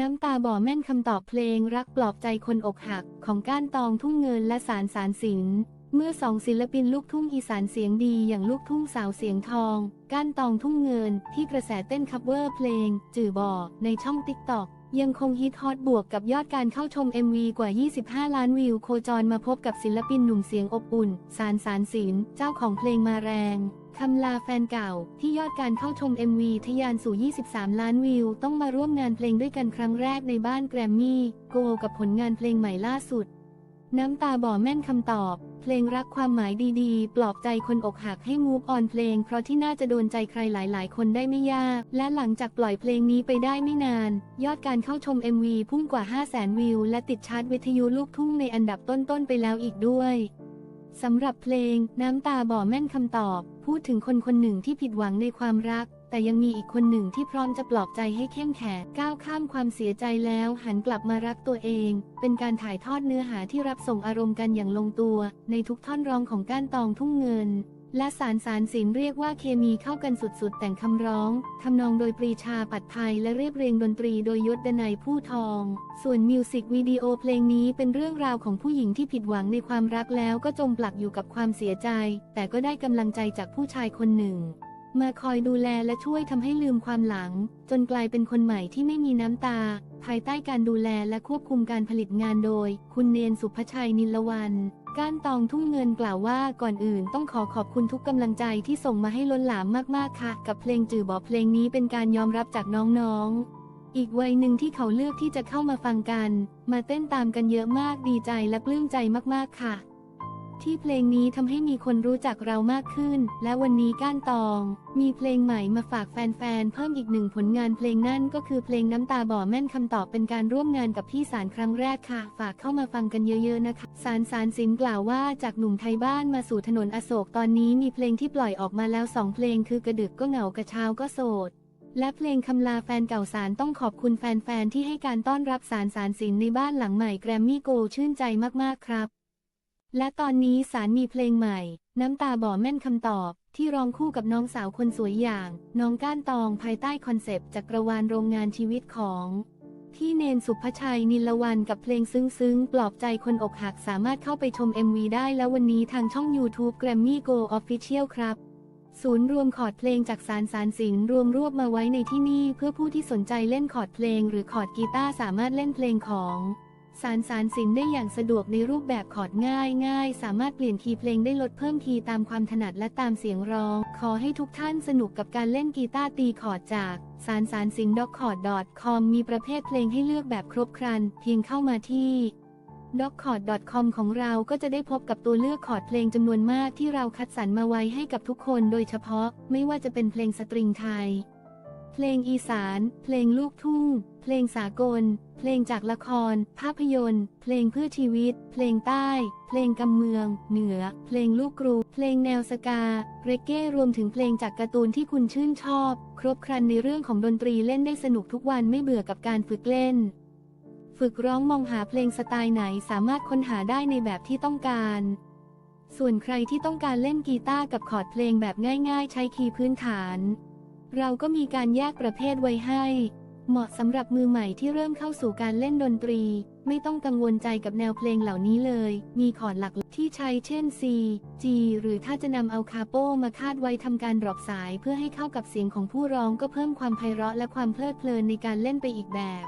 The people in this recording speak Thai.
น้ำตาบ่อแม่นคำตอบเพลงรักปลอบใจคนอกหักของก้านตองทุ่งเงินและสารสารสิน เมื่อสองศิลปินลูกทุ่งอีสานเสียงดีอย่างลูกทุ่งสาวเสียงทอง ก้านตองทุ่งเงินที่กระแสเต้นคัฟเวอร์เพลง จื่อบ่อในช่องติ๊กต็อก ยังคงฮิตฮอตบวกกับยอดการเข้าชม MV กว่า 25 ล้านวิว โคจรมาพบกับศิลปินหนุ่มเสียงอบอุ่น สารสารศิลป์เจ้าของเพลงมาแรงคำลาแฟนเก่า ที่ยอดการเข้าชม MV ทะยานสู่ 23 ล้านวิว ต้องมาร่วมงานเพลงด้วยกันครั้งแรกในบ้านแกรมมี่ โกกับผลงานเพลงใหม่ล่าสุด น้ำตาบ่อแม่นคำตอบ เพลงรักความหมายดีๆ ปลอบใจคนอกหักให้มูฟออนเพลง เพราะที่น่าจะโดนใจใครหลายๆ คนได้ไม่ยาก และหลังจากปล่อยเพลงนี้ไปได้ไม่นาน ยอดการเข้าชม MV พุ่งกว่า 500,000 วิว และติดชาร์ตวิทยุลูกทุ่งในอันดับต้นๆ ไปแล้วอีกด้วยสำหรับเพลงน้ำตาบ่อแม่นคำตอบ พูดถึงคนคนหนึ่งที่ผิดหวังในความรัก แต่ยังมีอีกคนหนึ่งที่พร้อมจะปลอบใจให้เข้มแข็งก้าวข้ามความเสียใจแล้วหันกลับมารักตัวเอง เป็นการถ่ายทอดเนื้อหาที่รับส่งอารมณ์กันอย่างลงตัว ในทุกท่อนร้องของก้านตองทุ่งเงินและสารสารสินเรียกว่าเคมีเข้ากันสุดๆ แต่งคำร้อง ทำนองโดยปรีชาปัดภัยและเรียบเรียงดนตรีโดยยศดนัยผู้ทอง ส่วนมิวสิกวิดีโอเพลงนี้เป็นเรื่องราวของผู้หญิงที่ผิดหวังในความรักแล้วก็จมปลักอยู่กับความเสียใจ แต่ก็ได้กำลังใจจากผู้ชายคนหนึ่ง มาคอยดูแลและช่วยทำให้ลืมความหลัง จนกลายเป็นคนใหม่ที่ไม่มีน้ำตา ภายใต้การดูแลและควบคุมการผลิตงานโดย คุณเนนสุภชัยนิลวันก้านตองทุ่งเงินกล่าวว่าก่อนอื่นต้องขอขอบคุณทุกกำลังใจที่ส่งมาให้ล้นหลามมากๆค่ะ กับเพลงจื่อบอเพลงนี้เป็นการยอมรับจากน้องๆ อีกวัยหนึ่งที่เขาเลือกที่จะเข้ามาฟังกัน มาเต้นตามกันเยอะมากดีใจและปลื้มใจมากๆค่ะ ที่เพลงนี้ทำให้มีคนรู้จักเรามากขึ้น และวันนี้ก้านตอง มีเพลงใหม่มาฝากแฟนๆ เพิ่มอีกหนึ่งผลงานเพลงนั่นก็คือเพลงน้ำตาบ่อแม่นคำตอบเป็นการร่วมงานกับพี่สารครั้งแรกค่ะ ฝากเข้ามาฟังกันเยอะๆนะคะ สารสารสินกล่าวว่าจากหนุ่มไทยบ้านมาสู่ถนนอโศกตอนนี้มีเพลงที่ปล่อยออกมาแล้วสองเพลงคือกระดึกก็เหงากระเช้าก็โสดและเพลงคำลาแฟนเก่าสารต้องขอบคุณแฟนๆ ที่ให้การต้อนรับสารสารสินในบ้านหลังใหม่แกรมมี่โกลด์ชื่นใจมากๆครับ และตอนนี้สารมีเพลงใหม่ น้ำตาบ่อแม่นคำตอบ ที่ร้องคู่กับน้องสาวคนสวยอย่าง น้องก้านตองภายใต้คอนเซปต์จักรวาลโรงงานชีวิตของที่เนนสุภชัยนิลวันกับเพลงซึ้งๆ ปลอบใจคนอกหักสามารถเข้าไปชม MV ได้แล้ววันนี้ทางช่อง YouTube Grammy Go Official ครับ ศูนย์รวมคอร์ดเพลงจากสารสารสินรวมรวบมาไว้ในที่นี่ เพื่อผู้ที่สนใจเล่นคอร์ดเพลง หรือคอร์ดกีตาร์สามารถเล่นเพลงของ สารสารสินได้อย่างสะดวกในรูปแบบคอร์ดง่ายง่ายสามารถเปลี่ยนคีย์เพลงได้ลดเพิ่มคีย์ตามความถนัดและตามเสียงร้อง ขอให้ทุกท่านสนุกกับการเล่นกีตาร์ตีคอร์ดจากสารสารสิน d o c c o r d c o m มีประเภทเพลงให้เลือกแบบครบครัน เพียงเข้ามาที่ d o c c o r d c o m ของเราก็จะได้พบกับตัวเลือกคอร์ดเพลงจำนวนมากที่เราคัดสรรมาไว้ให้กับทุกคนโดยเฉพาะ ไม่ว่าจะเป็นเพลงสตริงไทย เพลงอีสาน เพลงลูกทุ่ง เพลงสากล เพลงจากละคร ภาพยนตร์ เพลงเพื่อชีวิต เพลงใต้ เพลงกำเมือง เหนือ เพลงลูกกรูเพลงแนวสกา เรเก้รวมถึงเพลงจากการ์ตูนที่คุณชื่นชอบ ครบครันในเรื่องของดนตรีเล่นได้สนุกทุกวันไม่เบื่อกับการฝึกเล่น ฝึกร้องมองหาเพลงสไตล์ไหนสามารถค้นหาได้ในแบบที่ต้องการส่วนใครที่ต้องการเล่นกีตาร์กับคอร์ดเพลงแบบง่าย ๆ ใช้คีย์พื้นฐาน เราก็มีการแยกประเภทไว้ให้ เหมาะสำหรับมือใหม่ที่เริ่มเข้าสู่การเล่นดนตรี ไม่ต้องกังวลใจกับแนวเพลงเหล่านี้เลย มีคอร์ดหลักที่ใช้เช่น C G หรือถ้าจะนำเอาคาโปมาคาดไว้ทำการดรอปสายเพื่อให้เข้ากับเสียงของผู้ร้องก็เพิ่มความไพเราะและความเพลิดเพลินในการเล่นไปอีกแบบ